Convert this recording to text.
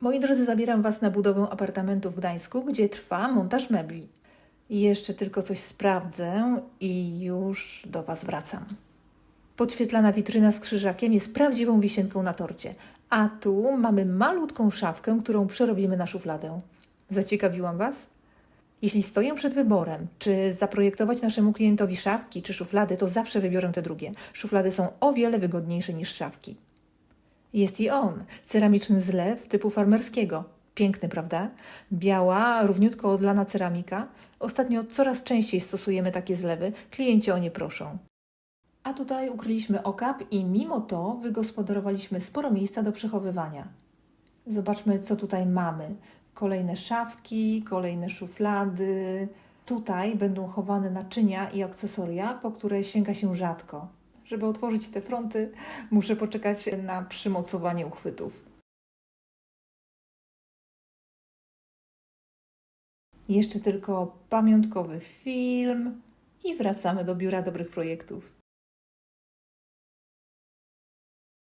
Moi drodzy, zabieram Was na budowę apartamentu w Gdańsku, gdzie trwa montaż mebli. Jeszcze tylko coś sprawdzę i już do Was wracam. Podświetlana witryna z krzyżakiem jest prawdziwą wisienką na torcie. A tu mamy malutką szafkę, którą przerobimy na szufladę. Zaciekawiłam Was? Jeśli stoję przed wyborem, czy zaprojektować naszemu klientowi szafki czy szuflady, to zawsze wybiorę te drugie. Szuflady są o wiele wygodniejsze niż szafki. Jest i on, ceramiczny zlew typu farmerskiego. Piękny, prawda? Biała, równiutko odlana ceramika. Ostatnio coraz częściej stosujemy takie zlewy, klienci o nie proszą. A tutaj ukryliśmy okap i mimo to wygospodarowaliśmy sporo miejsca do przechowywania. Zobaczmy, co tutaj mamy. Kolejne szafki, kolejne szuflady. Tutaj będą chowane naczynia i akcesoria, po które sięga się rzadko. Żeby otworzyć te fronty, muszę poczekać na przymocowanie uchwytów. Jeszcze tylko pamiątkowy film i wracamy do biura dobrych projektów.